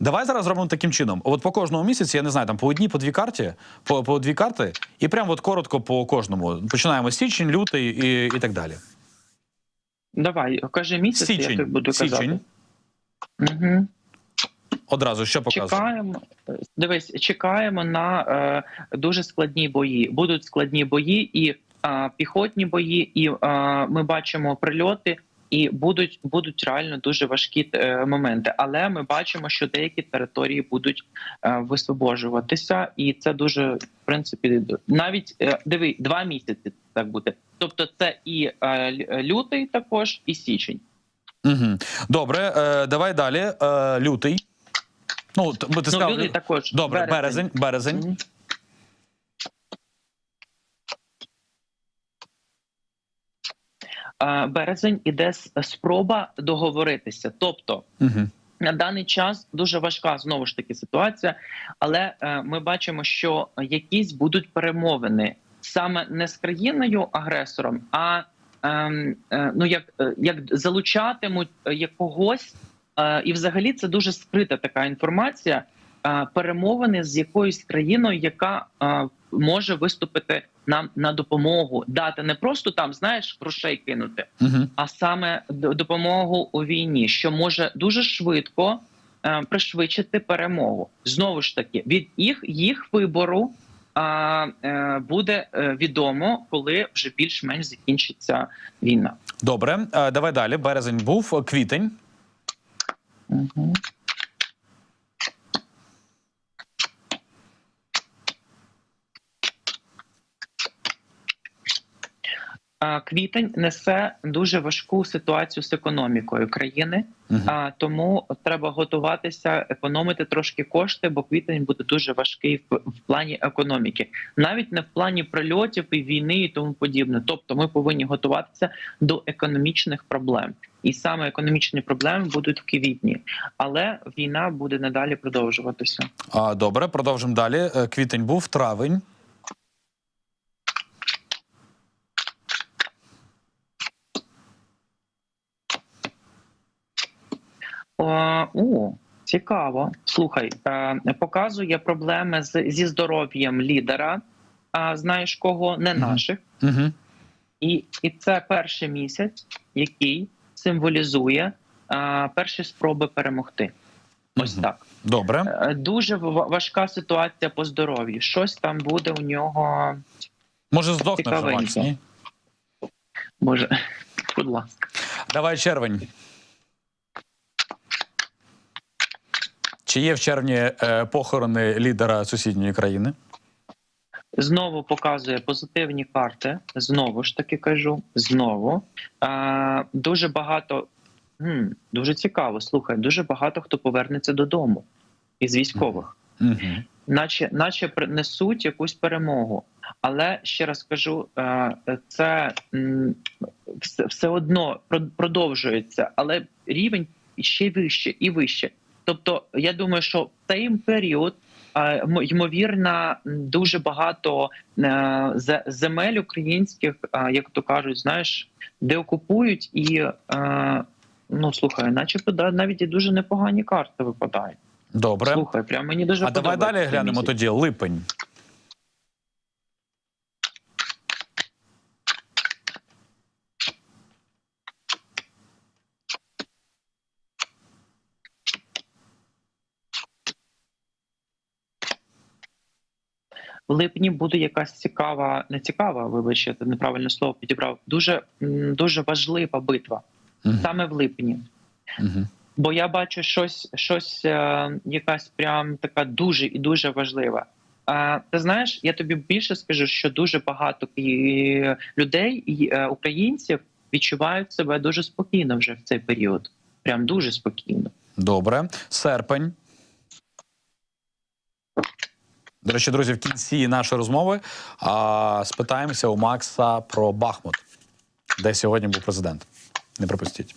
Давай зараз зробимо таким чином. От по кожному місяці, я не знаю, там по одній, по дві карті, по, по дві карти, і прямо от коротко по кожному. Починаємо з січень, лютий і, і так далі. Давай, кажи місяць, я тобі буду Січень. казати. Угу. Одразу що показує? Чекаємо. Дивись, чекаємо на е, дуже складні бої. Будуть складні бої і е, піхотні бої, і е, ми бачимо прильоти. І будуть будуть реально дуже важкі е, моменти, але ми бачимо, що деякі території будуть е, висвобожуватися, і це дуже в принципі навіть е, диви два місяці так буде. Тобто, це і лютий, також і січень. Угу. Добре, давай далі. Лютий. Ну, ти Ну, сказав, лютий також Добре, березень. Березень. Мгм. Березень іде спроба договоритися. Тобто Угу. на даний час дуже важка знову ж таки ситуація, але е, ми бачимо, що якісь будуть перемовини саме не з країною агресором, а ем, е, ну як, е, як залучатимуть е, якогось, е, і взагалі це дуже скрита така інформація. Е, Перемовини з якоюсь країною, яка е, може виступити нам на допомогу, дати не просто там знаєш грошей кинути, Угу. а саме допомогу у війні, що може дуже швидко е, пришвидшити перемогу. Знову ж таки, від їх їх вибору а, буде відомо, коли вже більш-менш закінчиться війна. Добре, давай далі. Березень був, квітень. Угу. Квітень несе дуже важку ситуацію з економікою країни, а тому треба готуватися, економити трошки кошти, бо квітень буде дуже важкий в, в плані економіки, навіть не в плані прильотів і війни і тому подібне. Тобто, ми повинні готуватися до економічних проблем, і саме економічні проблеми будуть в квітні, але війна буде надалі продовжуватися. А, добре, продовжимо далі. Е, Квітень був, травень. О, у, цікаво. Слухай, е, показує проблеми з зі здоров'ям лідера. А знаєш кого? Не наших. Угу. І, і це перший місяць, який символізує а, перші спроби перемогти. Ось так. Добре. Е, Дуже важка ситуація по здоров'ю. Щось там буде у нього. Може, здохне ні? Може, будь ласка. Давай червень. Чи є в червні е, похорони лідера сусідньої країни? Знову показує позитивні карти. Знову ж таки кажу. Знову а, дуже багато. М, дуже цікаво. Слухай, дуже багато хто повернеться додому із військових. Угу. наче, наче принесуть якусь перемогу. Але ще раз кажу, е, це м, все, все одно продовжується, але рівень ще вище і вище. Тобто, я думаю, що в цей період ймовірно дуже багато е, земель українських, як то кажуть, знаєш, де окупують і. е, Ну слухай, начебто да, навіть і дуже непогані карти випадають. Добре. Слухай, прям мені дуже а давай далі глянемо місяць. тоді липень. В липні буде якась цікава, не цікава, вибач, я неправильне слово підібрав. Дуже дуже важлива битва Угу. саме в липні. Угу. Бо я бачу щось, щось е, якась прям така дуже і дуже важлива. А ти знаєш, я тобі більше скажу, що дуже багато і людей, і е, українців відчувають себе дуже спокійно вже в цей період. Прям дуже спокійно. Добре. Серпень. До речі, друзі, в кінці нашої розмови а, спитаємося у Макса про Бахмут, де сьогодні був президент. Не пропустіть.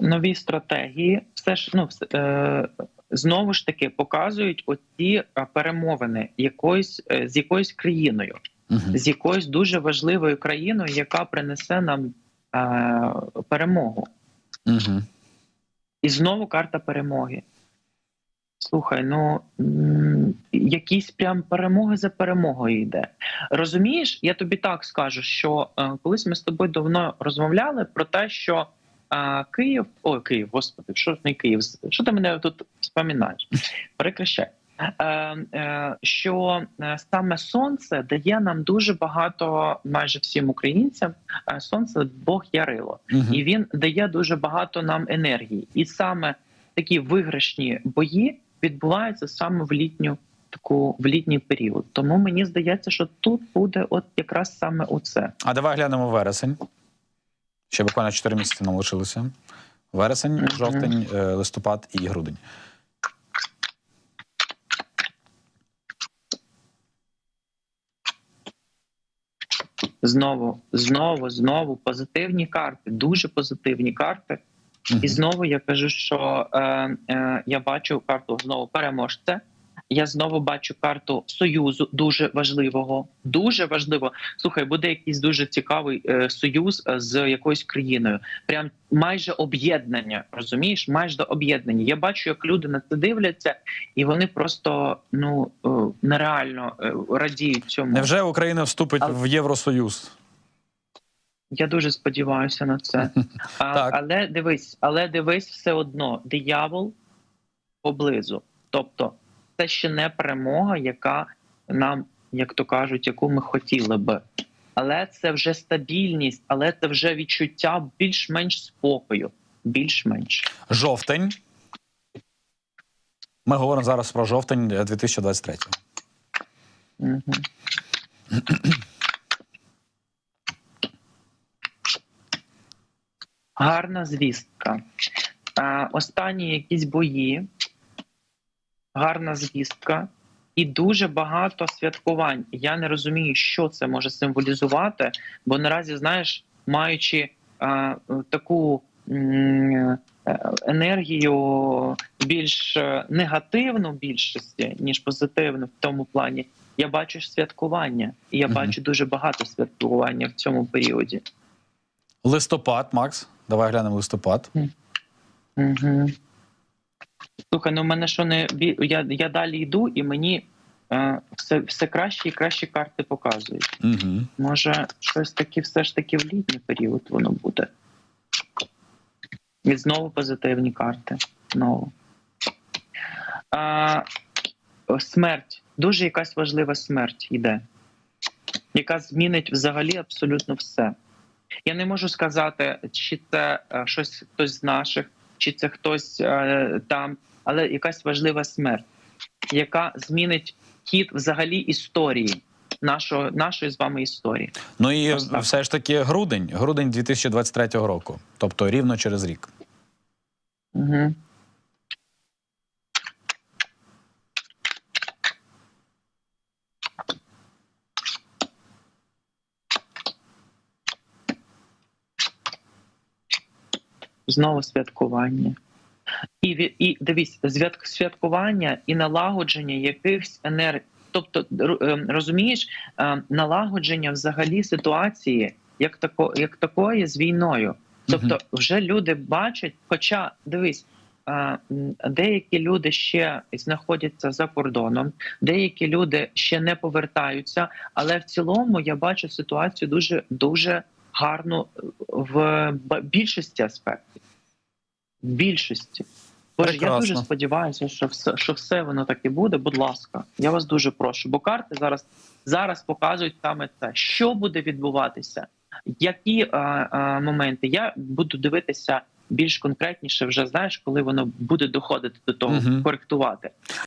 нові стратегії, все ж ну е, знову ж таки показують оці е, перемовини якоюсь е, з якоюсь країною, Угу. з якоюсь дуже важливою країною, яка принесе нам е, перемогу. Угу. І знову карта перемоги. Слухай, ну якісь прям перемоги за перемогою йде. Розумієш, я тобі так скажу, що е, колись ми з тобою давно розмовляли про те, що е, Київ, ой, Київ, господи, що ж не Київ? Що ти мене тут споминаєш? Перекращай. Е, е, що е, саме сонце дає нам дуже багато, майже всім українцям, сонце Бог ярило Угу. і він дає дуже багато нам енергії. І саме такі виграшні бої відбуваються саме в літню таку в літній період. Тому мені здається, що тут буде от якраз саме у це. А давай глянемо вересень. Ще буквально 4 місяці нам лишилося. Вересень, жовтень, листопад і грудень. Знову, знову, знову позитивні карти, дуже позитивні карти. І знову я кажу, що е, е, я бачу карту знову переможця. Я знову бачу карту союзу, дуже важливого. Дуже важливо. Слухай, буде якийсь дуже цікавий е, союз е, з якоюсь країною. Прям майже об'єднання. Розумієш, майже об'єднання. Я бачу, як люди на це дивляться, і вони просто ну е, нереально е, радіють цьому. Невже Україна вступить Але- в Євросоюз? Я дуже сподіваюся на це. А, але дивись, але дивись, все одно диявол поблизу. Тобто, це ще не перемога, яка нам, як то кажуть, яку ми хотіли би. Але це вже стабільність, але це вже відчуття більш-менш спокою. Більш-менш. Жовтень. Ми говоримо зараз про жовтень е, 2023. Угу. Гарна звістка. Останні якісь бої, гарна звістка, і дуже багато святкувань. Я не розумію, що це може символізувати, бо наразі, знаєш, маючи а, таку е, енергію більш е, негативну більшості, ніж позитивну в тому плані, я бачу святкування, і я Мгм. бачу дуже багато святкування в цьому періоді. Листопад, Макс. Давай глянемо листопад. Угу. Слухай, ну в мене що не я, я далі йду, і мені е, все, все краще і кращі карти показують. Угу. Може, щось таке все ж таки в літній період воно буде. І знову позитивні карти. Знову. А, смерть. Дуже якась важлива смерть йде, яка змінить взагалі абсолютно все. Я не можу сказати, чи це е, щось хтось з наших, чи це хтось е, там, але якась важлива смерть, яка змінить хід взагалі історії, нашого, нашої з вами історії. Ну і Просто. все ж таки грудень, грудень 2023 року, тобто рівно через рік. Угу. Знову святкування. І, і дивись, звят- святкування і налагодження якихось енергій. Тобто, ем, розумієш, е, налагодження взагалі ситуації як, тако, як такої з війною. Тобто, вже люди бачать, хоча дивись, е, деякі люди ще знаходяться за кордоном, деякі люди ще не повертаються. Але в цілому я бачу ситуацію дуже дуже гарну в б- більшості аспектів. В більшості. Боже, я дуже сподіваюся, що все, що все воно так і буде. Будь ласка, я вас дуже прошу. Бо карти зараз, зараз показують саме це, що буде відбуватися, які е, е, моменти. Я буду дивитися більш конкретніше, вже знаєш, коли воно буде доходити до того, Мгм. коректувати.